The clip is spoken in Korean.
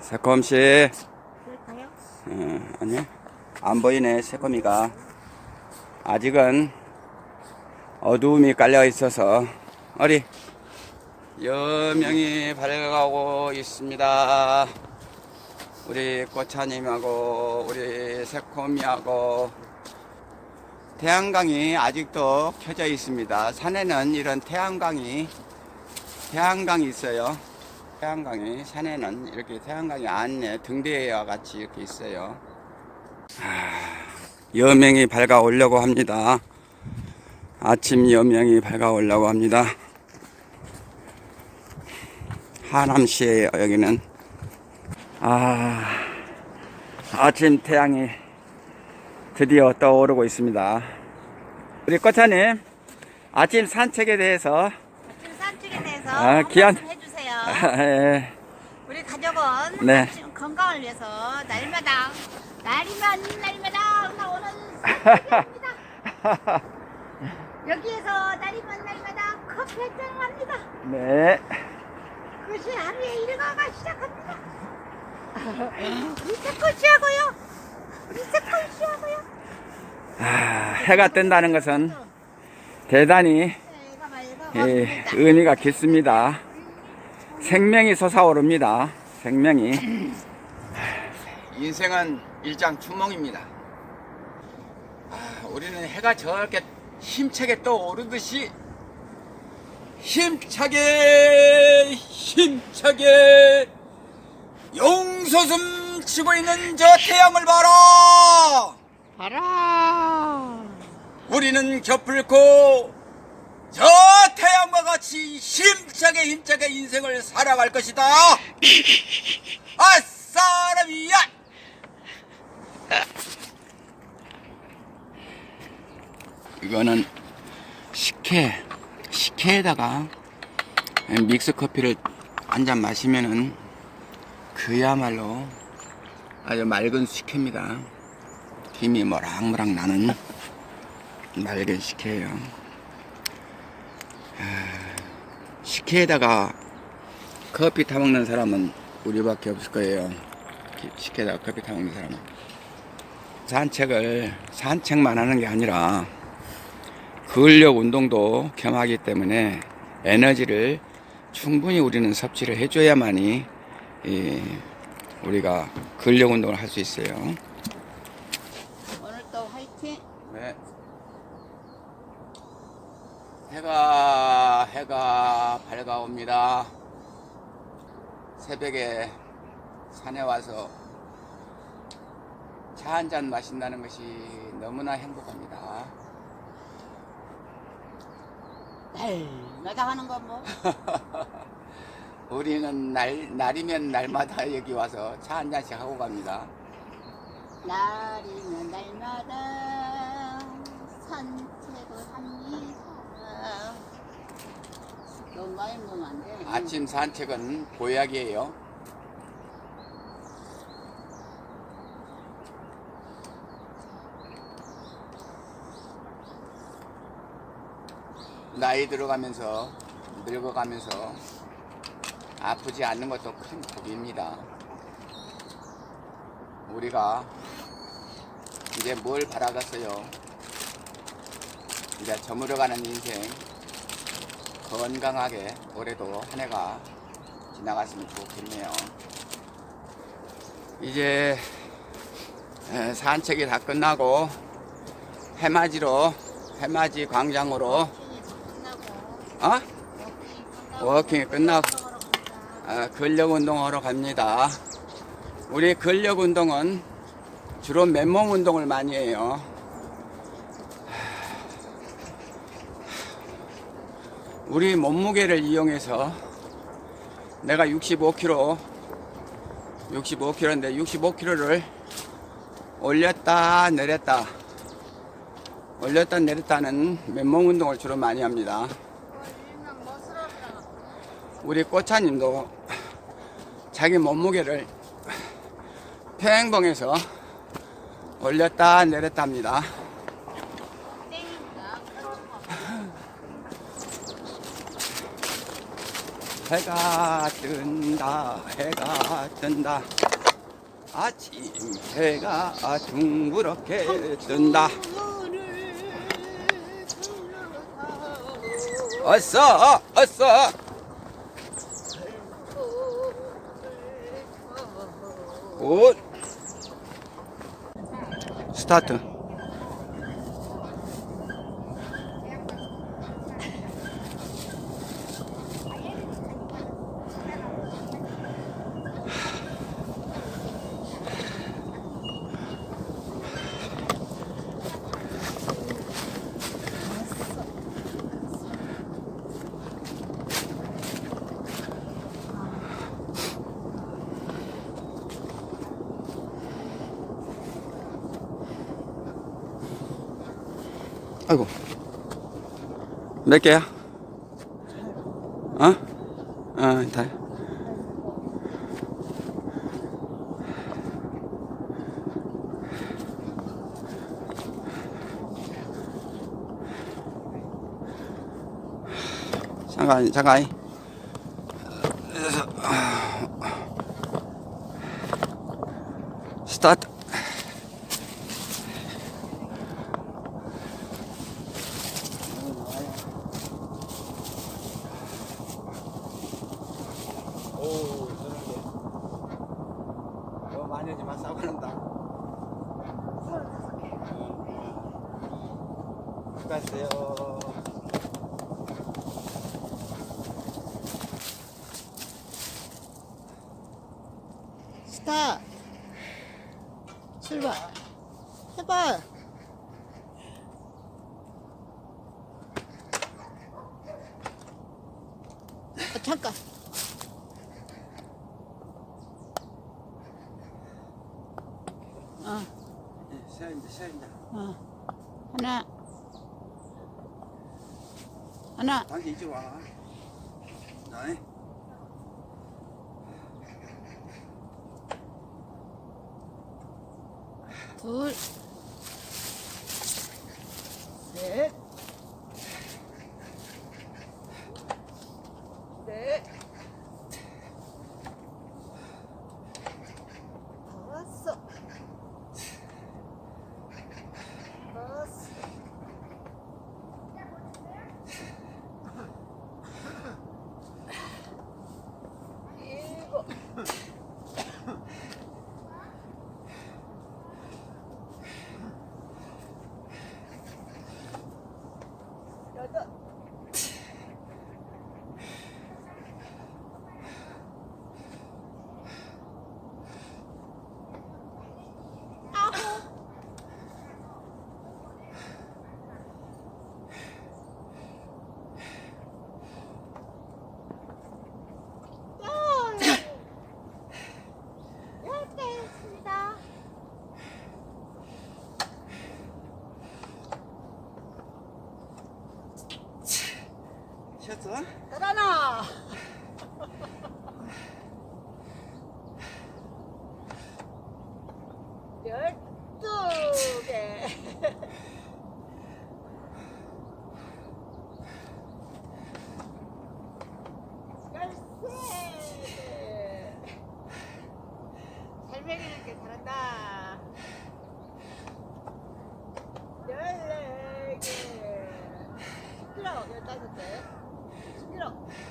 새콤씨. 그럴까요? 어, 아니, 안 보이네, 새콤이가. 아직은 어두움이 깔려 있어서, 어리, 여명이 밝아가고 있습니다. 우리 꽃차님하고, 우리 새콤이하고, 태양광이 아직도 켜져 있습니다. 산에는 이런 태양광이, 태양광이 있어요. 태양광이, 산에는 이렇게 태양광이 안에 등대와 같이 이렇게 있어요. 여명이 밝아오려고 합니다. 아침 여명이 밝아오려고 합니다. 하남시에요, 여기는. 아, 아침 태양이 드디어 떠오르고 있습니다. 우리 꽃차님, 아침 산책에 대해서, 아침 산책에 대해서 아, 한 귀한- 말씀 해주세요. 예, 우리 가족은 네. 건강을 위해서 날마다 날이면 날마다 나오는 산책입니다. 여기에서 날이면 날마다 커피 한 잔을 합니다. 네. 그것이 하루의 일과가 시작합니다. 새꽃 씨하고요. 아, 해가 뜬다는 것은 대단히 말가 예, 의미가 깊습니다. 생명이 솟아오릅니다. 생명이. 인생은 일장춘몽입니다. 아, 우리는 해가 저렇게 힘차게 떠오르듯이 힘차게 힘차게 용솟음 치고 있는 저 태양을 봐라. 봐라. 우리는 겹을고 저 태양과 같이 힘차게 힘차게 인생을 살아갈 것이다. 아 사람이야. 이거는 식혜, 식혜에다가 믹스 커피를 한 잔 마시면은 그야말로 아주 맑은 식혜입니다. 김이 모락모락 나는 맑은 식혜예요. 아, 식혜에다가 커피 타 먹는 사람은 우리밖에 없을 거예요. 기- 식혜에다가 커피 타 먹는 사람은 산책을 산책만 하는 게 아니라 근력 운동도 겸하기 때문에 에너지를 충분히 우리는 섭취를 해줘야만이 이, 우리가 근력 운동을 할 수 있어요. 오늘 또 화이팅. 네. 해가 해가 밝아옵니다. 새벽에 산에 와서 차 한 잔 마신다는 것이 너무나 행복합니다. 날마다 하는 건 뭐? 우리는 날 날이면 날마다 여기 와서 차 한 잔씩 하고 갑니다. 날이면 날마다 산책을 합니다. 너무 많이 먹으면 안 돼. 아침 산책은 보약이에요. 나이 들어가면서 늙어가면서 아프지 않는 것도 큰 복입니다. 우리가 이제 뭘 바라겠어요? 이제 저물어가는 인생 건강하게 올해도 한 해가 지나갔으면 좋겠네요. 이제 에, 산책이 다 끝나고 해맞이로 해맞이 광장으로 어? 워킹이 끝나고 아, 근력 운동하러 갑니다. 우리 근력 운동은 주로 맨몸 운동을 많이 해요. 우리 몸무게를 이용해서 내가 65kg 65kg인데 65kg를 올렸다 내렸다 올렸다 내렸다는 맨몸 운동을 주로 많이 합니다. 우리 꽃차님도 자기 몸무게를 평행봉에서 올렸다 내렸다 합니다. 해가 뜬다 해가 뜬다. 아침 해가 둥그렇게 뜬다. 어서 어서. 굿. 스타트 몇 개야? 어? 어, 다. 잠깐, 잠깐. 스타트. 오, 저런 게. 너무 많이 하지 마, 싸우는다. 수고하세요. 스타 출발 해봐 아, 잠깐 어, 예, 세인다, 세인다. 어. 하나 하나 당신 이쪽 와. 나이. 둘 셋, 넷, 다섯, 다섯, 일곱, 여덟, 아홉, 열, 열개 했습니다. 쉬었어? 따라나. 열두 개. 열세 개. 잘 먹이는 게 잘한다. 열네 개. 시끄러 열다섯 개. 시